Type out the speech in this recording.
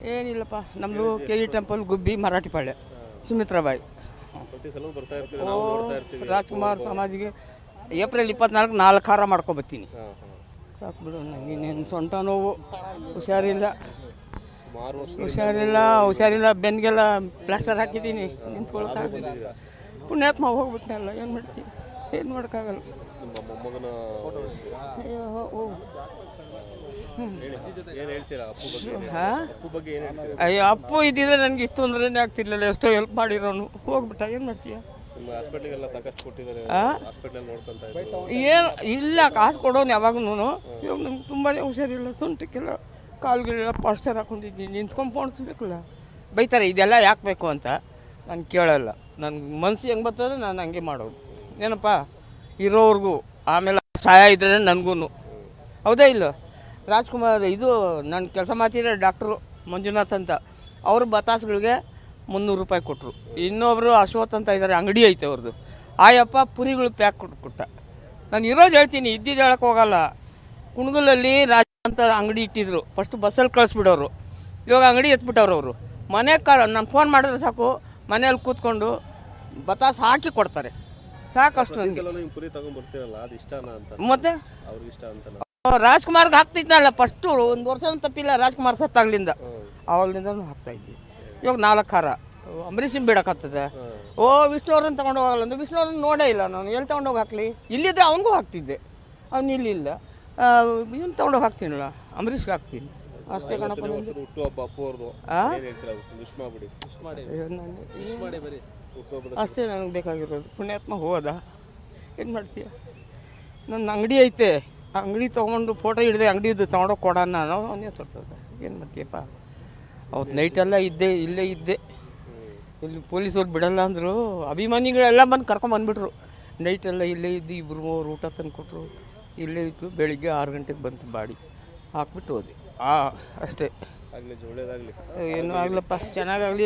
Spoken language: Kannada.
ಏನಿಲ್ಲಪ್ಪ ನಮ್ಮದು K E temple Gubbi Marathi Palya Sumitrabai. ಇರ್ತೀವಿ ರಾಜ್ಕುಮಾರ್ ಸಮಾಜಿಗೆ ಏಪ್ರಿಲ್ ಇಪ್ಪತ್ನಾಲ್ಕು ನಾಲ್ಕು ಹಾರ ಮಾಡ್ಕೊಬತ್ತೀನಿ. ಸಾಕು ಬಿಡು ನನಗೆ ಇನ್ನೇನು ಸೊಂಟ ನೋವು. ಹುಷಾರಿಲ್ಲ. ಹುಷಾರಿಲ್ಲ ಹುಷಾರಿಲ್ಲ ಬೆನ್ಗೆಲ್ಲ ಪ್ಲಾಸ್ಟರ್ ಹಾಕಿದ್ದೀನಿ. ನಿಂತ್ಕೊಳಕ್ಕಾಗಿಲ್ಲ ಪುಣ್ಯಾತ್ಮ ಹೋಗ್ಬಿಟ್ನಲ್ಲ ಏನು ಮಾಡ್ತೀವಿ ಏನು ಮಾಡೋಕ್ಕಾಗಲ್ಲ. ಅಯ್ಯೋ ಅಪ್ಪು ಇದ್ದಿದ್ರೆ ನನಗೆ ಇಷ್ಟು ತೊಂದರೆನೇ ಆಗ್ತಿರ್ಲಿಲ್ಲ, ಎಷ್ಟೋ ಹೆಲ್ಪ್ ಮಾಡಿರೋನು. ಹೋಗ್ಬಿಟ್ಟ, ಏನು ಮಾಡ್ತೀಯ? ಏನು, ಇಲ್ಲ, ಕಾಸು ಕೊಡೋನು ಯಾವಾಗೂ ಇವಾಗ ನಮ್ಗೆ ತುಂಬಾ ಹುಷಾರಿಲ್ಲ, ಸೊಂಟಕ್ಕೆಲ್ಲ ಕಾಲ್ಗಿಲ್ಲ ಪಾಸ್ಟರ್ ಹಾಕೊಂಡಿದ್ದೀನಿ. ನಿಂತ್ಕೊಂಡು ಪೋಣಿಸ್ಬೇಕಲ್ಲ ಬೈತಾರೆ, ಇದೆಲ್ಲ ಯಾಕೆ ಬೇಕು ಅಂತ? ನಾನು ಕೇಳಲ್ಲ. ನನ್ಗೆ ಮನ್ಸು ಹೆಂಗೆ ಬರ್ತದೆ, ನಾನು ಹಂಗೆ ಮಾಡೋದು. ಏನಪ್ಪ, ಇರೋವ್ರಿಗೂ ಆಮೇಲೆ ಸಹಾಯ ಇದ್ರೆ ನನಗೂ ಹೌದೇ ಇಲ್ಲ? ರಾಜ್ಕುಮಾರ್, ಇದು ನನ್ನ ಕೆಲಸ ಮಾಡ್ತಿದ್ರೆ ಡಾಕ್ಟ್ರು ಮಂಜುನಾಥ್ ಅಂತ, ಅವರು ಬತಾಸ್ಗಳಿಗೆ ಮುನ್ನೂರು ರೂಪಾಯಿ ಕೊಟ್ಟರು ಇನ್ನೊಬ್ಬರು ಅಶ್ವಥ್ ಅಂತ ಇದ್ದಾರೆ ಅಂಗಡಿ ಐತೆ ಅವ್ರದ್ದು ಆಯಪ್ಪ ಪುರಿಗಳು ಪ್ಯಾಕ್ ಕೊಟ್ಟು ಕೊಟ್ಟ. ನಾನು ಇರೋದು ಹೇಳ್ತೀನಿ ಇದ್ದಿದ್ದು ಹೇಳಕ್ಕೆ ಹೋಗಲ್ಲ. ಕುಣಗಲಲ್ಲಿ ರಾಜ ಅಂತ ಅಂಗಡಿ ಇಟ್ಟಿದ್ರು. ಫಸ್ಟ್ ಬಸ್ಸಲ್ಲಿ ಕಳಿಸ್ಬಿಡೋರು. ಇವಾಗ ಅಂಗಡಿ ಎತ್ಬಿಟ್ಟವ್ರು ಅವರು. ಮನೆ ಕ ನಾನು ಫೋನ್ ಮಾಡಿದ್ರೆ ಸಾಕು ಮನೇಲಿ ಕೂತ್ಕೊಂಡು ಬತಾಸ್ ಹಾಕಿ ಕೊಡ್ತಾರೆ. ಸಾಕಷ್ಟು ನನಗೆ ನೀವು ಅದು ಇಷ್ಟನಾ ಅಂತ. ಮತ್ತೆ? ಅವ್ರಿಗೆ ಇಷ್ಟ ಅಂತ ರಾಜ್ಕುಮಾರ್ಗೆ ಹಾಕ್ತಿದ್ನಲ್ಲ ಫಸ್ಟ್ ಒಂದು ವರ್ಷ ತಪ್ಪಿಲ್ಲ ರಾಜ್ಕುಮಾರ್ ಸತ್ತಾಗ್ಲಿಂದ. ಅವಾಗ್ಲಿಂದ ಹಾಕ್ತಾ ಇದ್ವಿ ಇವಾಗ ನಾಲ್ಕು ಹಾರ. ಅಂಬರೀಷನ್ ಬಿಡಕತ್ತದೆ ಓ ವಿಷ್ಣುವ್ರನ್ನ ತಗೊಂಡು ಹೋಗಲ್ಲ ಅಂದ್ರೆ ವಿಷ್ಣುವ್ರನ್ನ ನೋಡೇ ಇಲ್ಲ ನಾನು. ಎಲ್ಲಿ ತಗೊಂಡೋಗಿ ಹಾಕ್ಲಿ? ಇಲ್ಲಿದ್ರೆ ಅವನಿಗೂ ಹಾಕ್ತಿದ್ದೆ. ಅವ್ನು ಇಲ್ಲಿಲ್ಲ ಇವನು ತಗೊಂಡೋಗಿ ಹಾಕ್ತೀನಲ್ಲ ಅಂಬರೀಷ್ಗೆ ಹಾಕ್ತೀನಿ. ಅಷ್ಟೇ ಕಣಪ್ಪ ನಂದು. ವರ್ಷದ ಹುಟ್ಟು ಹಬ್ಬ ಅಪ್ಪು ಅವ್ರದ್ದು ಆ? ಏನು ಹೇಳ್ತೀರಾ ವಿಶ್ ಮಾಡ್ಬಿಡಿ. ಅಯ್ಯೋ, ನಾನು- ಬರೀ. ಹುಟ್ಟುಹಬ್ಬದ ಅಷ್ಟೇ ನನಗೆ ಬೇಕಾಗಿರೋದು. ಪುಣ್ಯಾತ್ಮ ಹೋದ. ಏನು ಮಾಡ್ತೀಯ? ನನ್ನ ಅಂಗಡಿ ಐತೆ. ಆ ಅಂಗಡಿ ತೊಗೊಂಡು ಫೋಟೋ ಹಿಡಿದೆ ಅಂಗಡಿದು ತೊಗೊಂಡೋಗಿ ಕೊಡೋಣ ನಾನು ಅವನೇ ಸತ್ತದ ಏನು ಮಾಡ್ತೀಯಪ್ಪ? ಅವತ್ತು ನೈಟೆಲ್ಲ ಇದ್ದೆ ಇಲ್ಲೇ ಇದ್ದೆ. ಇಲ್ಲಿ ಪೊಲೀಸವ್ರು ಬಿಡಲ್ಲ ಅಂದರು. ಅಭಿಮಾನಿಗಳೆಲ್ಲ ಬಂದು ಕರ್ಕೊಂಬಂದ್ಬಿಟ್ರು ನೈಟೆಲ್ಲ ಇಲ್ಲೇ ಇದ್ದು ಇಬ್ಬರು ಮೂವರು ಊಟ ತಂದು ಕೊಟ್ಟರು ಇಲ್ಲೇ ಇತ್ತು. ಬೆಳಿಗ್ಗೆ ಆರು ಗಂಟೆಗೆ ಬಂತು ಬಾಡಿ. ಹಾಕ್ಬಿಟ್ಟು ಹೋದೆ ಆ ಅಷ್ಟೇ. ಒಳ್ಳೇದಾಗಲಿ ಏನೂ ಆಗ್ಲಪ್ಪ. ಚೆನ್ನಾಗಾಗಲಿ